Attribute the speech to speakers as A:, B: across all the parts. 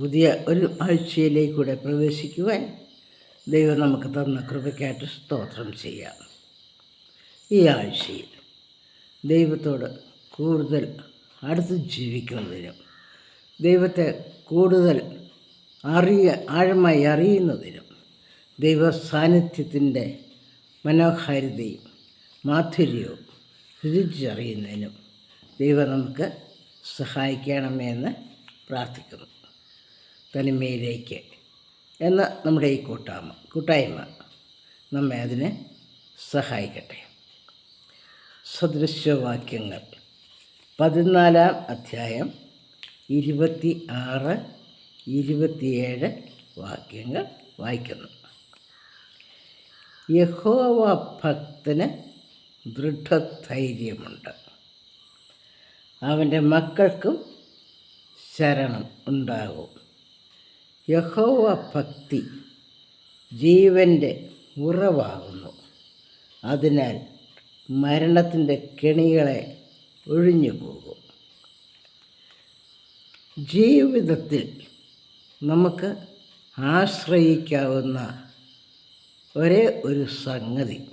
A: പുതിയ ഒരു ആഴ്ചയിലേക്കൂടെ പ്രവേശിക്കുവാൻ ദൈവം നമുക്ക് തന്ന കൃപയ്ക്കായിട്ട് സ്തോത്രം ചെയ്യാം. ഈ ആഴ്ചയിൽ ദൈവത്തോട് കൂടുതൽ അടുത്ത് ജീവിക്കുന്നതിനും ദൈവത്തെ കൂടുതൽ അറിയ ആഴമായി അറിയുന്നതിനും ദൈവ സാന്നിധ്യത്തിന്റെ മനോഹാരിതയും മാധുര്യവും രുചിച്ചറിയുന്നതിനും ദൈവം നമുക്ക് സഹായിക്കണമേ എന്ന് പ്രാർത്ഥിക്കുന്നു. തനിമയിലേക്ക് എന്ന നമ്മുടെ ഈ കൂട്ടായ്മ കൂട്ടായ്മ നമ്മെ അതിനെ സഹായിക്കട്ടെ. സദൃശവാക്യങ്ങൾ പതിനാലാം അധ്യായം ഇരുപത്തി ആറ് ഇരുപത്തിയേഴ് വാക്യങ്ങൾ വായിക്കുന്നു. യഹോവ ഭക്തന് ദൃഢധൈര്യമുണ്ട്. അവന്റെ മക്കൾക്കും ശരണം ഉണ്ടാകും. യഹോവ ഭക്തി ജീവന്റെ ഉറവാകുന്നു. അതിനാൽ മരണത്തിന്റെ കെണികളെ ഒഴിഞ്ഞു പോകും. ജീവിതത്തിൽ നമുക്ക് ആശ്രയിക്കാവുന്ന ഒരേ ഒരു സംഗതി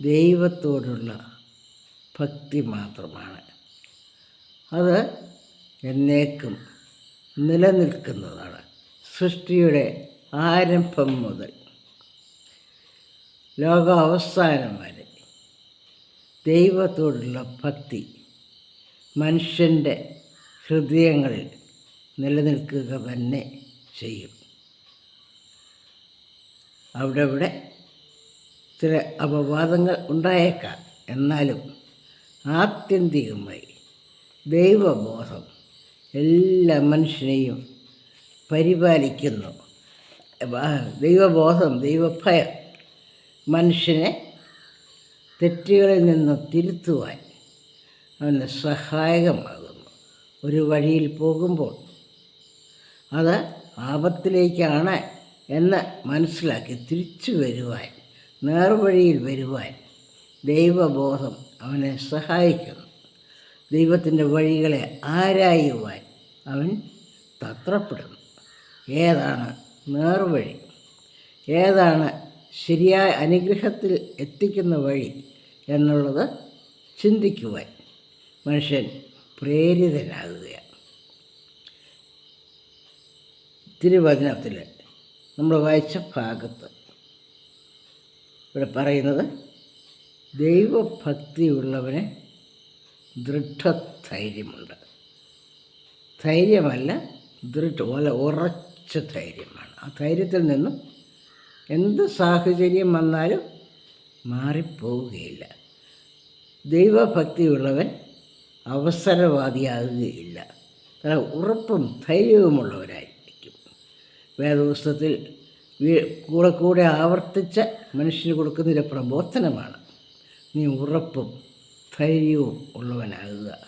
A: ദൈവത്തോടുള്ള ഭക്തി മാത്രമാണ്. അത് എന്നേക്കും നിലനിൽക്കുന്നതാണ്. സൃഷ്ടിയുടെ ആരംഭം മുതൽ. ലോകാവസാനം വരെ ദൈവത്തോടുള്ള ഭക്തി മനുഷ്യന്റെ ഹൃദയങ്ങളിൽ നിലനിൽക്കുക തന്നെ ചെയ്യും. അവിടെ ഇവിടെ ചില അപവാദങ്ങൾ ഉണ്ടായേക്കാം. എന്നാലും ആത്യന്തികമായി ദൈവബോധം എല്ലാ മനുഷ്യനെയും പരിപാലിക്കുന്നു. ദൈവബോധം ദൈവഭയം മനുഷ്യനെ തെറ്റുകളിൽ നിന്ന് തിരുത്തുവാൻ അവന് സഹായകമാകുന്നു. ഒരു വഴിയിൽ പോകുമ്പോൾ അത് ആപത്തിലേക്കാണ് എന്ന് മനസ്സിലാക്കി തിരിച്ചു വരുവാൻ നേർവഴിയിൽ വരുവാൻ ദൈവബോധം അവനെ സഹായിക്കുന്നു. ദൈവത്തിന്റെ വഴികളെ ആരായുവാൻ അവൻ തത്രപ്പെടുന്നു. ഏതാണ് നേർവഴി? ഏതാണ് ശരിയായ അനുഗ്രഹത്തിൽ എത്തിക്കുന്ന വഴി എന്നുള്ളത് ചിന്തിക്കുവാൻ മനുഷ്യൻ പ്രേരിതനാകുകയാണ്. തിരുവചനത്തിൽ നമ്മൾ വായിച്ച ഭാഗത്ത് ഇവിടെ പറയുന്നത് ദൈവഭക്തിയുള്ളവന് ദൃഢധൈര്യമുണ്ട്. ധൈര്യമല്ല ദൃഢ ഓല ഉറച്ച ധൈര്യമാണ്. ആ ധൈര്യത്തിൽ നിന്നും എന്ത് സാഹചര്യം വന്നാലും മാറിപ്പോവുകയില്ല. ദൈവഭക്തിയുള്ളവൻ അവസരവാദിയാകുകയില്ല. കാരണം ഉറപ്പും ധൈര്യവുമുള്ളവരായിരിക്കും. വേദപുസ്തകത്തിൽ കൂടെ കൂടെ ആവർത്തിച്ച മനുഷ്യന് കൊടുക്കുന്നൊരു പ്രബോധനമാണ് നീ ഉറപ്പും ധൈര്യവും ഉള്ളവനാകുക.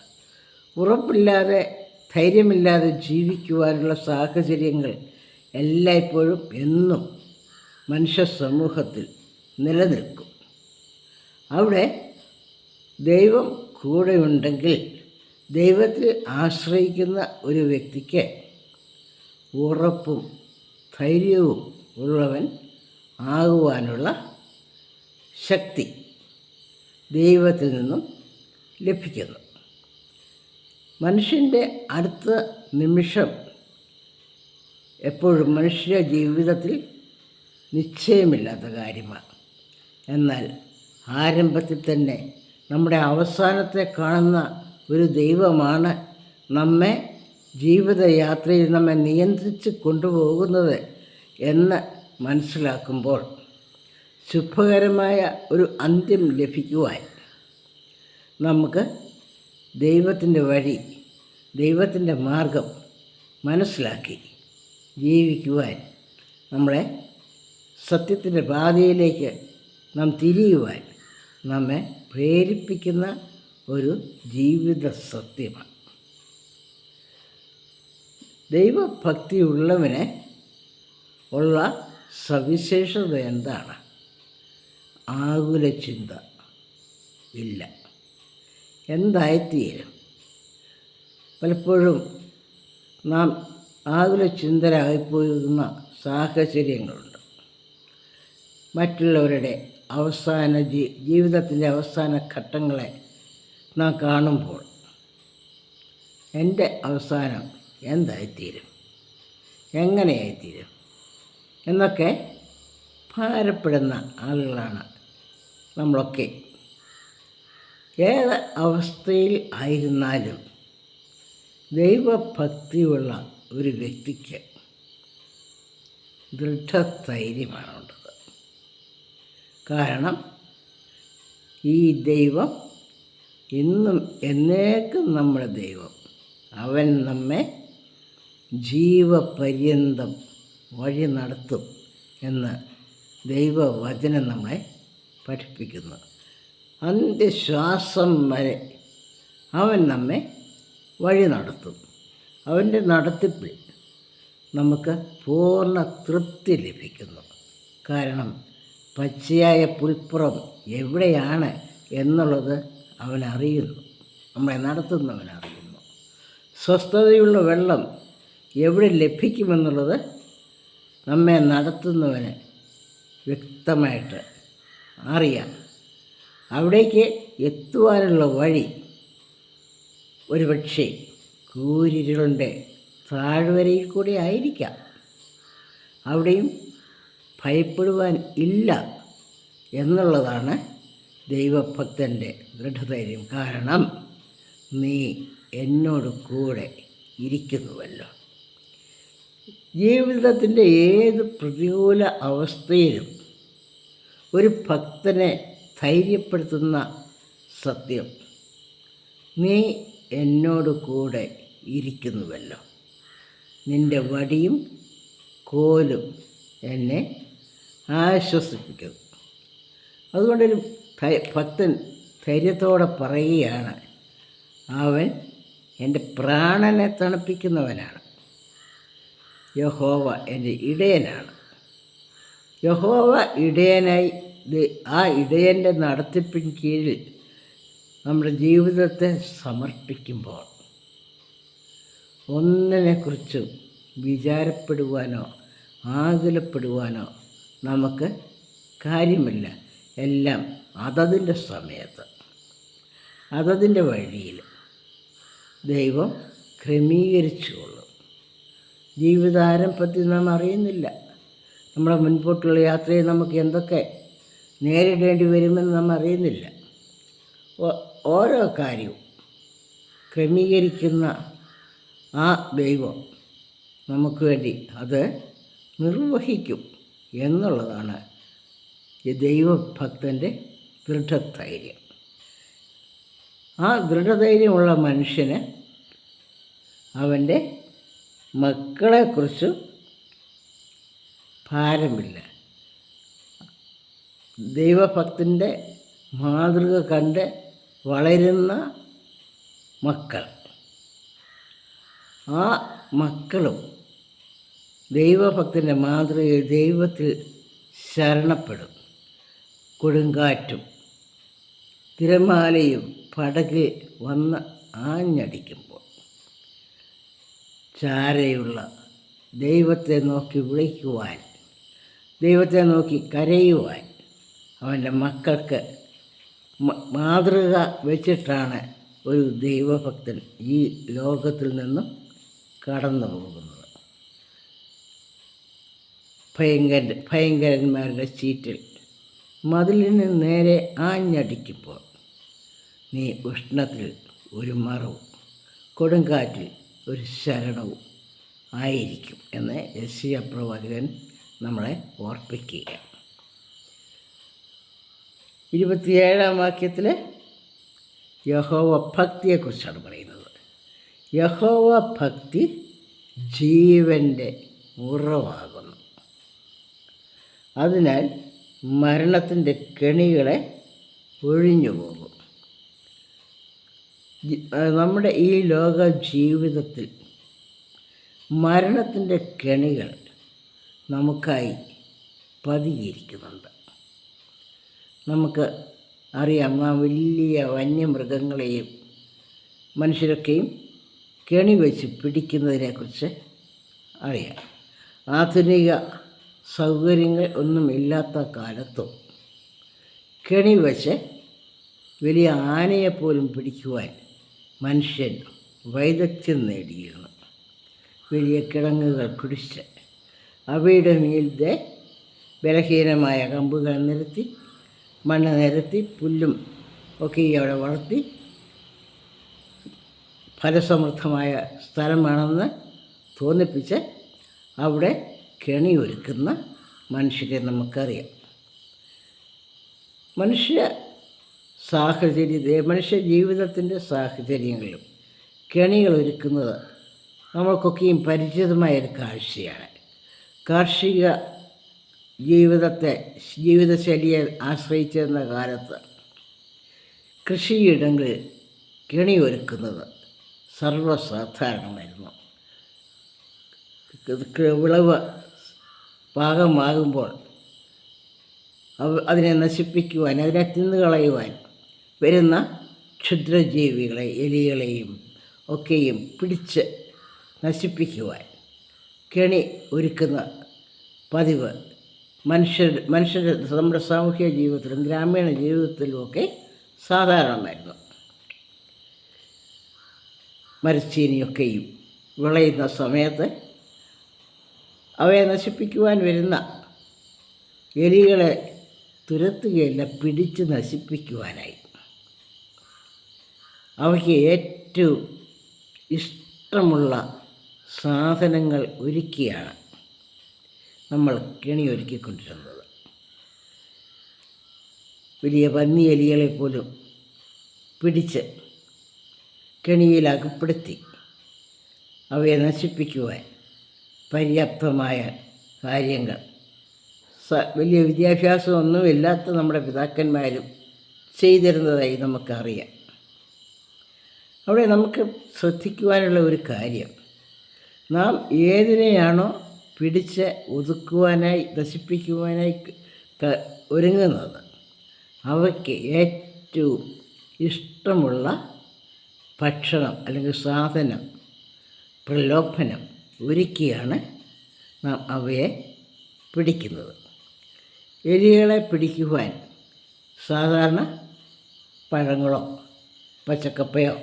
A: ഉറപ്പില്ലാതെ ധൈര്യമില്ലാതെ ജീവിക്കുവാനുള്ള സാഹചര്യങ്ങൾ എല്ലായ്പ്പോഴും എന്നും മനുഷ്യ സമൂഹത്തിൽ നിലനിൽക്കും. അവിടെ ദൈവം കൂടെയുണ്ടെങ്കിൽ ദൈവത്തിൽ ആശ്രയിക്കുന്ന ഒരു വ്യക്തിക്ക് ഉറപ്പും ധൈര്യവും ഉള്ളവൻ ആകുവാനുള്ള ശക്തി ദൈവത്തിൽ നിന്നും ലഭിക്കുന്നു. മനുഷ്യന്റെ അടുത്ത നിമിഷം എപ്പോഴും മനുഷ്യ ജീവിതത്തിൽ നിശ്ചയമില്ലാത്ത കാര്യമാണ്. എന്നാൽ ആരംഭത്തിൽ തന്നെ നമ്മുടെ അവസാനത്തെ കാണുന്ന ഒരു ദൈവമാണ് നമ്മെ ജീവിതയാത്രയിൽ നമ്മെ നിയന്ത്രിച്ച് കൊണ്ടുപോകുന്നത് എന്ന് മനസ്സിലാക്കുമ്പോൾ ശുഭകരമായ ഒരു അന്ത്യം ലഭിക്കുവാൻ നമുക്ക് ദൈവത്തിന്റെ വഴി ദൈവത്തിന്റെ മാർഗം മനസ്സിലാക്കി ജീവിക്കുവാൻ നമ്മളെ സത്യത്തിന്റെ പാതയിലേക്ക് നാം തിരിയുവാൻ നമ്മെ പ്രേരിപ്പിക്കുന്ന ഒരു ജീവിത സത്യമാണ്. ദൈവഭക്തിയുള്ളവന് ഉള്ള സവിശേഷത എന്താണ്? ആകുല ചിന്ത ഇല്ല. എന്തായിത്തീരും? പലപ്പോഴും നാം ആകുല ചിന്തരായിപ്പോയിരുന്ന സാഹചര്യങ്ങളുണ്ട്. മറ്റുള്ളവരുടെ അവസാന ജീ ജീവിതത്തിന്റെ അവസാന ഘട്ടങ്ങളെ നാം കാണുമ്പോൾ എന്റെ അവസാനം എന്തായിത്തീരും? എങ്ങനെയായിത്തീരും? എന്നൊക്കെ ഭാരപ്പെടുന്ന ആളുകളാണ് നമ്മളൊക്കെ. ഏത് അവസ്ഥയിൽ ആയിരുന്നാലും ദൈവഭക്തിയുള്ള ഒരു വ്യക്തിക്ക് ദൃഢധൈര്യമാണ് ഉള്ളത് കാരണം ഈ ദൈവം ഇന്നും എന്നേക്കും നമ്മുടെ ദൈവം. അവൻ നമ്മെ ജീവപര്യന്തം വഴി നടത്തും എന്ന് ദൈവവചനം നമ്മളെ പഠിപ്പിക്കുന്നു. അന്ത്യശ്വാസം വരെ അവൻ നമ്മെ വഴി നടത്തും. അവന്റെ നടത്തിപ്പിൽ നമുക്ക് പൂർണ തൃപ്തി ലഭിക്കുന്നു. കാരണം പച്ചയായ പുൽപ്പുറം എവിടെയാണ് എന്നുള്ളത് അവൻ അറിയുന്നു. നമ്മളെ നടത്തുന്നവൻ അറിയുന്നു. സ്വസ്ഥതയുള്ള വെള്ളം എവിടെ ലഭിക്കുമെന്നുള്ളത് നമ്മെ നടത്തുന്നവന് വ്യക്തമായിട്ട് അറിയാം. അവിടേക്ക് എത്തുവാനുള്ള വഴി ഒരു ഒരുപക്ഷെ കൂരിരുളുടെ താഴ്വരയിൽ കൂടെ ആയിരിക്കാം. അവിടെയും ഭയപ്പെടുവാൻ ഇല്ല എന്നുള്ളതാണ് ദൈവഭക്തന്റെ ദൃഢധൈര്യം. കാരണം നീ എന്നോട് കൂടെ ഇരിക്കുന്നുവല്ലോ. ജീവിതത്തിന്റെ ഏത് പ്രതികൂല അവസ്ഥയിലും ഒരു ഭക്തനെ ധൈര്യപ്പെടുത്തുന്ന സത്യം. നീ എന്നോട് കൂടെ ഇരിക്കുന്നുവല്ലോ. നിന്റെ വടിയും കോലും എന്നെ ആശ്വസിപ്പിക്കുന്നു. അതുകൊണ്ടൊരു ഭക്തൻ ധൈര്യത്തോടെ പറയുകയാണ് അവൻ എന്റെ പ്രാണനെ തണുപ്പിക്കുന്നവനാണ്. യഹോവ എന്റെ ഇടയനാണ്. യഹോവ ഇടയനായി ആ ഇടയന്റെ നടത്തിപ്പിന് കീഴിൽ നമ്മുടെ ജീവിതത്തെ സമർപ്പിക്കുമ്പോൾ ഒന്നിനെക്കുറിച്ചും വിചാരപ്പെടുവാനോ ആകുലപ്പെടുവാനോ നമുക്ക് കാര്യമില്ല. എല്ലാം അതതിന്റെ സമയത്ത് അതതിന്റെ വഴിയിൽ ദൈവം ക്രമീകരിച്ചുകൊള്ളും. ജീവിതാരംഭത്തിൽ നാം അറിയുന്നില്ല. നമ്മുടെ മുൻപോട്ടുള്ള യാത്രയെ നമുക്ക് എന്തൊക്കെ നേരിടേണ്ടി വരുമെന്ന് നാം അറിയുന്നില്ല. ഓരോ കാര്യവും ക്രമീകരിക്കുന്ന ആ ദൈവം നമുക്ക് വേണ്ടി അത് നിർവഹിക്കും എന്നുള്ളതാണ് ഈ ദൈവഭക്തന്റെ ദൃഢധൈര്യം. ആ ദൃഢധൈര്യമുള്ള മനുഷ്യന് അവന്റെ മക്കളെക്കുറിച്ച് ഭാരമില്ല. ദൈവഭക്തന്റെ മാതൃക കണ്ട് വളരുന്ന മക്കൾ. ആ മക്കളും ദൈവഭക്തന്റെ മാതൃകയിൽ ദൈവത്തിൽ ശരണപ്പെടും. കൊടുങ്കാറ്റും തിരമാലയും പടകിൽ വന്ന് ആഞ്ഞടിക്കുമ്പോൾ ചാരയുള്ള ദൈവത്തെ നോക്കി വിളിക്കുവാൻ ദൈവത്തെ നോക്കി കരയുവാൻ അവന്റെ മക്കൾക്ക് മാതൃക വെച്ചിട്ടാണ് ഒരു ദൈവഭക്തൻ ഈ ലോകത്തിൽ നിന്നും കടന്നു പോകുന്നത്. ഭയങ്കര ഭയങ്കരന്മാരുടെ ചീറ്റിൽ മതിലിന് നേരെ ആഞ്ഞടിക്കുമ്പോൾ നീ ഉഷ്ണത്തിൽ ഒരു മറവും കൊടുങ്കാറ്റിൽ ഒരു ശരണവും ആയിരിക്കും എന്ന് യശിയ പ്രവാചകൻ നമ്മളെ ഓർപ്പിക്കുക ഇരുപത്തിയേഴാം വാക്യത്തിൽ യഹോവ ഭക്തിയെക്കുറിച്ചാണ് പറയുന്നത്. യഹോവ ഭക്തി ജീവന്റെ ഉറവാകുന്നു. അതിനാൽ മരണത്തിന്റെ കെണികളെ ഒഴിഞ്ഞു പോകും. നമ്മുടെ ഈ ലോക ജീവിതത്തിൽ മരണത്തിന്റെ കെണികൾ നമുക്കായി പതിയിരിക്കുന്നുണ്ട്. നമുക്ക് അറിയാം ആ വലിയ വന്യമൃഗങ്ങളെയും മനുഷ്യരൊക്കെയും കെണി വെച്ച് പിടിക്കുന്നതിനെക്കുറിച്ച് അറിയാം. ആധുനിക സൗകര്യങ്ങൾ ഒന്നും ഇല്ലാത്ത കാലത്തും കെണി വെച്ച് വലിയ ആനയെപ്പോലും പിടിക്കുവാൻ മനുഷ്യൻ വൈദഗ്ധ്യം നേടിയിരുന്നു. വലിയ കിടങ്ങുകൾ പിടിച്ച് അവയുടെ മീതെ ബലഹീനമായ കമ്പുകൾ നിരത്തി മണ്ണ് നിരത്തി പുല്ലും ഒക്കെ അവിടെ വളർത്തി ഫലസമൃദ്ധമായ സ്ഥലമാണെന്ന് തോന്നിപ്പിച്ച് അവിടെ കെണി ഒരുക്കുന്ന മനുഷ്യരെ നമുക്കറിയാം. മനുഷ്യ സാഹചര്യ മനുഷ്യ ജീവിതത്തിന്റെ സാഹചര്യങ്ങളിലും കെണികൾ ഒരുക്കുന്നത് നമ്മൾക്കൊക്കെയും പരിചിതമായൊരു കാഴ്ചയാണ്. കാർഷിക ജീവിതത്തെ ജീവിതശൈലിയെ ആശ്രയിച്ചിരുന്ന കാലത്ത് കൃഷിയിടങ്ങളിൽ കെണി ഒരുക്കുന്നത് സർവസാധാരണമായിരുന്നു. വിളവ് പാകമാകുമ്പോൾ അതിനെ നശിപ്പിക്കുവാൻ അതിനെ തിന്നുകളയുവാൻ വരുന്ന ക്ഷുദ്രജീവികളെ എലികളെയും ഒക്കെയും പിടിച്ച് നശിപ്പിക്കുവാൻ കെണി ഒരുക്കുന്ന പതിവ് മനുഷ്യർ മനുഷ്യർ നമ്മുടെ സാമൂഹിക ജീവിതത്തിലും ഗ്രാമീണ ജീവിതത്തിലുമൊക്കെ സാധാരണമായിരുന്നു. മരച്ചീനിയൊക്കെയും വിളയുന്ന സമയത്ത് അവയെ നശിപ്പിക്കുവാൻ വരുന്ന എലികളെ തുരത്തുകയല്ല പിടിച്ച് നശിപ്പിക്കുവാനായി. അവയ്ക്ക് ഏറ്റവും ഇഷ്ടമുള്ള സാധനങ്ങൾ ഒരുക്കിയാണ് നമ്മൾ കെണി ഒരുക്കിക്കൊണ്ടിരുന്നത് വലിയ പന്നി എലികളെ പോലും പിടിച്ച് കെണിയിൽ അകപ്പെടുത്തി അവയെ നശിപ്പിക്കുവാൻ പര്യാപ്തമായ കാര്യങ്ങൾ. വലിയ വിദ്യാഭ്യാസമൊന്നും ഇല്ലാത്ത നമ്മുടെ പിതാക്കന്മാരും ചെയ്തിരുന്നതായി നമുക്കറിയാം. അവിടെ നമുക്ക് ശ്രദ്ധിക്കുവാനുള്ള ഒരു കാര്യം നാം ഏതിനെയാണോ പിടിച്ച് ഒതുക്കുവാനായി നശിപ്പിക്കുവാനായി ഒരുങ്ങുന്നത്. അവയ്ക്ക് ഏറ്റവും ഇഷ്ടമുള്ള ഭക്ഷണം അല്ലെങ്കിൽ സാധനം പ്രലോഭനം ഒരുക്കിയാണ് നാം അവയെ പിടിക്കുന്നത്. എലികളെ പിടിക്കുവാൻ സാധാരണ പഴങ്ങളോ പച്ചക്കപ്പയോ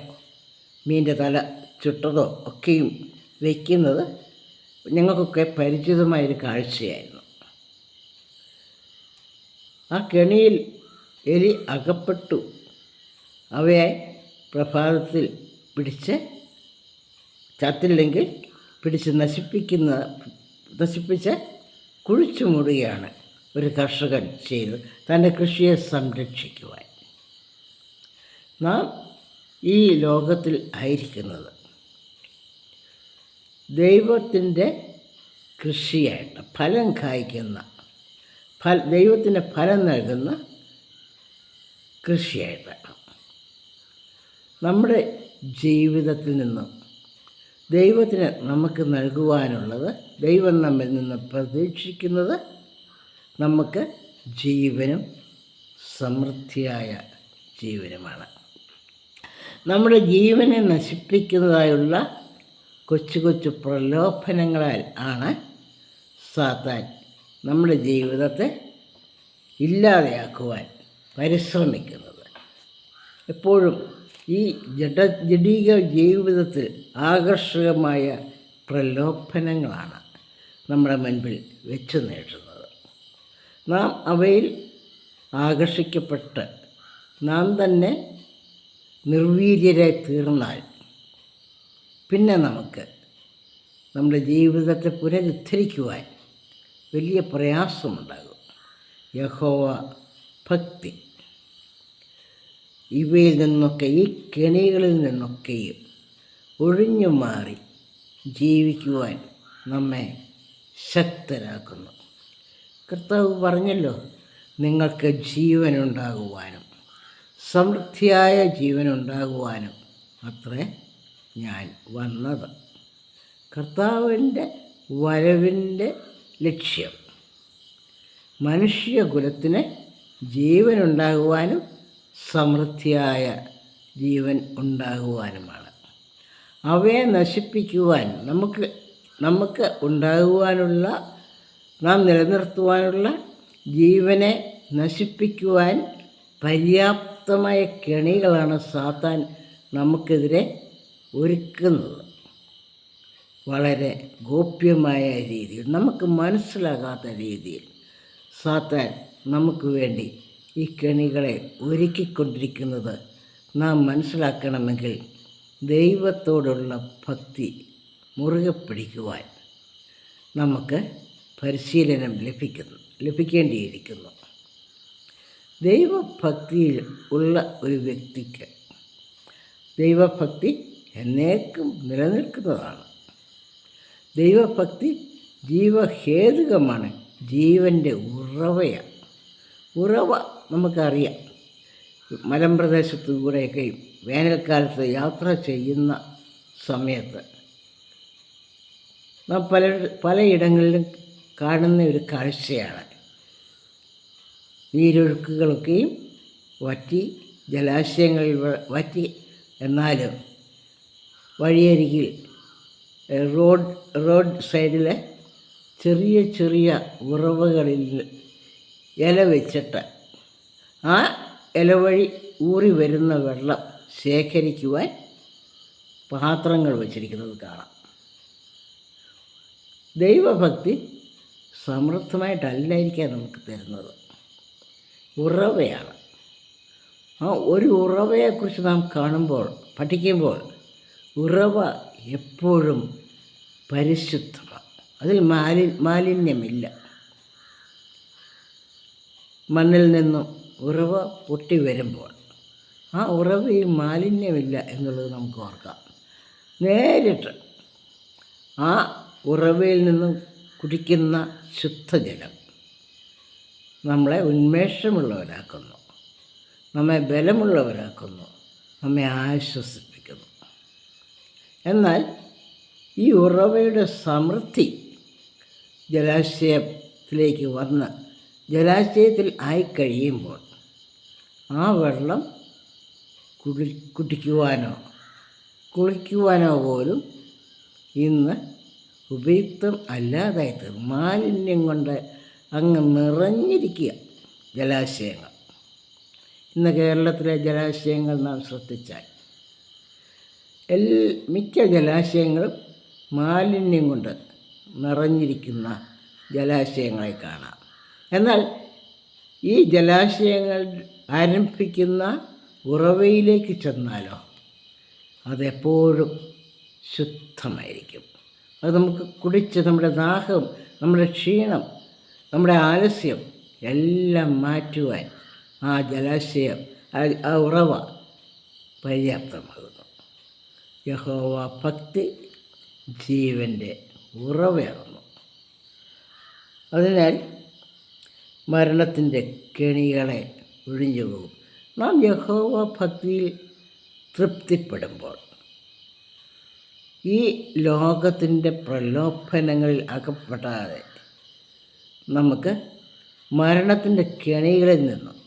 A: മീന്റെ തല ചുട്ടതോ ഒക്കെയും വയ്ക്കുന്നത് ഞങ്ങൾക്കൊക്കെ പരിചിതമായൊരു കാഴ്ചയായിരുന്നു. ആ കെണിയിൽ എലി അകപ്പെട്ടു. അവയെ പ്രഭാതത്തിൽ പിടിച്ച് ചത്തില്ലെങ്കിൽ പിടിച്ച് നശിപ്പിക്കുന്ന നശിപ്പിച്ച് കുഴിച്ചു മൂടുകയാണ് ഒരു കർഷകൻ ചെയ്ത് തന്റെ കൃഷിയെ സംരക്ഷിക്കുവാൻ. നാം ഈ ലോകത്തിൽ ആയിരിക്കുന്നത് ദൈവത്തിന്റെ കൃഷിയായിട്ട് ഫലം കായ്ക്കുന്ന ഫല ദൈവത്തിന് ഫലം നൽകുന്ന കൃഷിയായിട്ട്. നമ്മുടെ ജീവിതത്തിൽ നിന്നും ദൈവത്തിന് നമുക്ക് നൽകുവാനുള്ളത് ദൈവം നമ്മിൽ നിന്ന് പ്രതീക്ഷിക്കുന്നത് നമുക്ക് ജീവനും സമൃദ്ധിയായ ജീവനുമാണ്. നമ്മുടെ ജീവനെ നശിപ്പിക്കുന്നതായുള്ള കൊച്ചു കൊച്ചു പ്രലോഭനങ്ങളാൽ ആണ് സാത്താൻ നമ്മുടെ ജീവിതത്തെ ഇല്ലാതെയാക്കുവാൻ പരിശ്രമിക്കുന്നത്. എപ്പോഴും ഈ ജഡ ജഡീക ജീവിതത്തിൽ ആകർഷകമായ പ്രലോഭനങ്ങളാണ് നമ്മുടെ മുൻപിൽ വെച്ച് നീട്ടുന്നത് നാം അവയിൽ ആകർഷിക്കപ്പെട്ട് നാം തന്നെ നിർവീര്യരായി തീർന്നാൽ പിന്നെ നമുക്ക് നമ്മുടെ ജീവിതത്തെ പുനരുദ്ധരിക്കുവാൻ വലിയ പ്രയാസമുണ്ടാകും. യഹോവ ഭക്തി. ഇവയിൽ നിന്നൊക്കെ ഈ കെണികളിൽ നിന്നൊക്കെയും ഒഴിഞ്ഞു മാറി ജീവിക്കുവാൻ നമ്മെ ശക്തരാക്കുന്നു. കർത്താവ് പറഞ്ഞല്ലോ നിങ്ങൾക്ക് ജീവനുണ്ടാകുവാനും സമൃദ്ധിയായ ജീവനുണ്ടാകുവാനും അത്രേ ഞാൻ വന്നത്. കർത്താവിന്റെ വരവിന്റെ ലക്ഷ്യം. മനുഷ്യകുലത്തിന് ജീവനുണ്ടാകുവാനും സമൃദ്ധിയായ ജീവൻ ഉണ്ടാകുവാനുമാണ്. അവയെ നശിപ്പിക്കുവാൻ നമുക്ക് നമുക്ക് ഉണ്ടാകുവാനുള്ള നാം നിലനിർത്തുവാനുള്ള ജീവനെ നശിപ്പിക്കുവാൻ പര്യാപ്തമായ കെണികളാണ് സാത്താൻ നമുക്കെതിരെ ഒരുക്കുന്നത്. വളരെ ഗോപ്യമായ രീതിയിൽ നമുക്ക് മനസ്സിലാകാത്ത രീതിയിൽ സാത്താൻ നമുക്ക് വേണ്ടി ഈ കെണികളെ ഒരുക്കിക്കൊണ്ടിരിക്കുന്നത് നാം മനസ്സിലാക്കണമെങ്കിൽ ദൈവത്തോടുള്ള ഭക്തി മുറുകെ പിടിക്കുവാൻ നമുക്ക് പരിശീലനം ലഭിക്കുന്നു ലഭിക്കേണ്ടിയിരിക്കുന്നു. ദൈവഭക്തിയിൽ ഉള്ള ഒരു വ്യക്തിക്ക് ദൈവഭക്തി എന്നേക്കും നിലനിൽക്കുന്നതാണ്. ദൈവഭക്തി ജീവഹേതുകമാണ്. ജീവന്റെ ഉറവയാണ്. ഉറവ നമുക്കറിയാം. മലമ്പ്രദേശത്തു കൂടെയൊക്കെ വേനൽക്കാലത്ത് യാത്ര ചെയ്യുന്ന സമയത്ത് നാം പല പലയിടങ്ങളിലും കാണുന്ന ഒരു കാഴ്ചയാണ്. നീരൊഴുക്കുകളൊക്കെയും വറ്റി ജലാശയങ്ങളിൽ വറ്റി എന്നാലും വഴിയരികിൽ റോഡ് റോഡ് സൈഡിലെ ചെറിയ ചെറിയ ഉറവുകളിൽ ഇല വെച്ചിട്ട് ആ ഇല വഴി ഊറി വരുന്ന വെള്ളം ശേഖരിക്കുവാൻ പാത്രങ്ങൾ വച്ചിരിക്കുന്നത് കാണാം. ദൈവഭക്തി സമൃദ്ധമായിട്ടല്ലായിരിക്കാം നമുക്ക് തരുന്നത്. ഉറവയാണ്. ആ ഒരു ഉറവയെക്കുറിച്ച് നാം കാണുമ്പോൾ പഠിക്കുമ്പോൾ ഉറവ എപ്പോഴും പരിശുദ്ധമാണ് അതിൽ മാലി മാലിന്യമില്ല. മണ്ണിൽ നിന്നും ഉറവ പൊട്ടി വരുമ്പോൾ ആ ഉറവയിൽ മാലിന്യമില്ല എന്നുള്ളത് നമുക്ക് ഓർക്കാം. നേരിട്ട് ആ ഉറവയിൽ നിന്നും കുടിക്കുന്ന ശുദ്ധജലം നമ്മളെ ഉന്മേഷമുള്ളവരാക്കുന്നു. നമ്മെ ബലമുള്ളവരാക്കുന്നു. നമ്മെ ആശ്വസിപ്പിക്കുന്നു. എന്നാൽ ഈ ഉറവയുടെ സമൃദ്ധി ജലാശയത്തിലേക്ക് വന്ന് ജലാശയത്തിൽ ആയിക്കഴിയുമ്പോൾ ആ വെള്ളം കുടി കുടിക്കുവാനോ കുളിക്കുവാനോ പോലും ഇന്ന് ഉപയുക്തം അല്ലാതായി മാലിന്യം കൊണ്ട് അങ്ങ് നിറഞ്ഞിരിക്കുക ജലാശയങ്ങൾ. ഇന്ന് കേരളത്തിലെ ജലാശയങ്ങൾ നാം ശ്രദ്ധിച്ചാൽ എൽ മിക്ക ജലാശയങ്ങളും മാലിന്യം കൊണ്ട് നിറഞ്ഞിരിക്കുന്ന ജലാശയങ്ങളെ കാണാം. എന്നാൽ ഈ ജലാശയങ്ങൾ ആരംഭിക്കുന്ന ഉറവയിലേക്ക് ചെന്നാലോ? അതെപ്പോഴും ശുദ്ധമായിരിക്കും. അത് നമുക്ക് കുടിച്ച് നമ്മുടെ ദാഹം നമ്മുടെ ക്ഷീണം നമ്മുടെ ആലസ്യം എല്ലാം മാറ്റുവാൻ ആ ജലാശയം ആ- ഉറവ പര്യാപ്തമാകുന്നു യഹോവ ഭക്തി ജീവന്റെ ഉറവയാകുന്നു അതിനാൽ മരണത്തിന്റെ കെണികളെ ഒഴിഞ്ഞു പോകും. നാം യഹോവ ഭക്തിയിൽ തൃപ്തിപ്പെടുമ്പോൾ ഈ ലോകത്തിന്റെ പ്രലോഭനങ്ങളിൽ അകപ്പെടാതെ നമുക്ക് മരണത്തിന്റെ കെണികളിൽ നിന്നും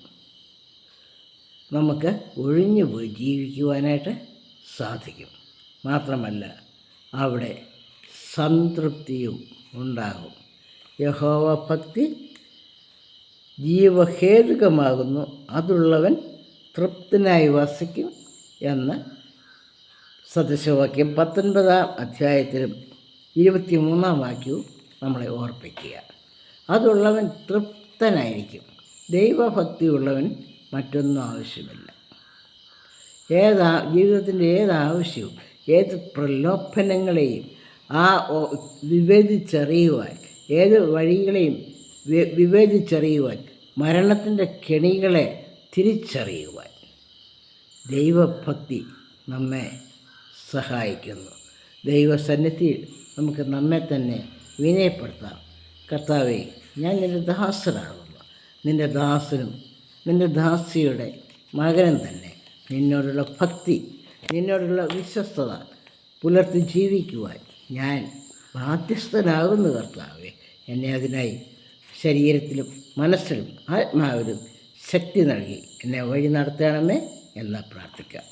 A: നമുക്ക് ഒഴിഞ്ഞു പോയി ജീവിക്കുവാനായിട്ട് സാധിക്കും. മാത്രമല്ല അവിടെ സംതൃപ്തിയും ഉണ്ടാകും. യഹോവ ഭക്തി ജീവഹേതുകമാകുന്നു. അതുള്ളവൻ തൃപ്തനായി വസിക്കും എന്ന് സദൃശവാക്യം പത്തൊൻപതാം അധ്യായത്തിലും ഇരുപത്തി മൂന്നാം വാക്യവും നമ്മളെ ഓർപ്പിക്കുക. അതുള്ളവൻ തൃപ്തനായിരിക്കും. ദൈവഭക്തിയുള്ളവൻ മറ്റൊന്നും ആവശ്യമില്ല. ഏതാ ജീവിതത്തിന്റെ ഏതാവശ്യവും ഏത് പ്രലോഭനങ്ങളെയും ആ വിവേചിച്ചറിയുവാൻ ഏത് വഴികളെയും വിവേചിച്ചറിയുവാൻ മരണത്തിന്റെ കെണികളെ തിരിച്ചറിയുവാൻ ദൈവഭക്തി നമ്മെ സഹായിക്കുന്നു. ദൈവസന്നിധിയിൽ നമുക്ക് നമ്മെ തന്നെ വിനയപ്പെടുത്താം. കർത്താവെ ഞാൻ നിന്റെ ദാസനാകുന്നു. നിന്റെ ദാസനും നിന്റെ ദാസിയുടെ മകനും തന്നെ. നിന്നോടുള്ള ഭക്തി നിന്നോടുള്ള വിശ്വസ്തത പുലർത്തി ജീവിക്കുവാൻ ഞാൻ ബാധ്യസ്ഥനാകുന്നു കർത്താവെ. എന്നെ അതിനായി ശരീരത്തിലും മനസ്സിലും ആത്മാവിലും ശക്തി നൽകി എന്നെ വഴി നടത്തണമേ എന്ന് പ്രാർത്ഥിക്കാം.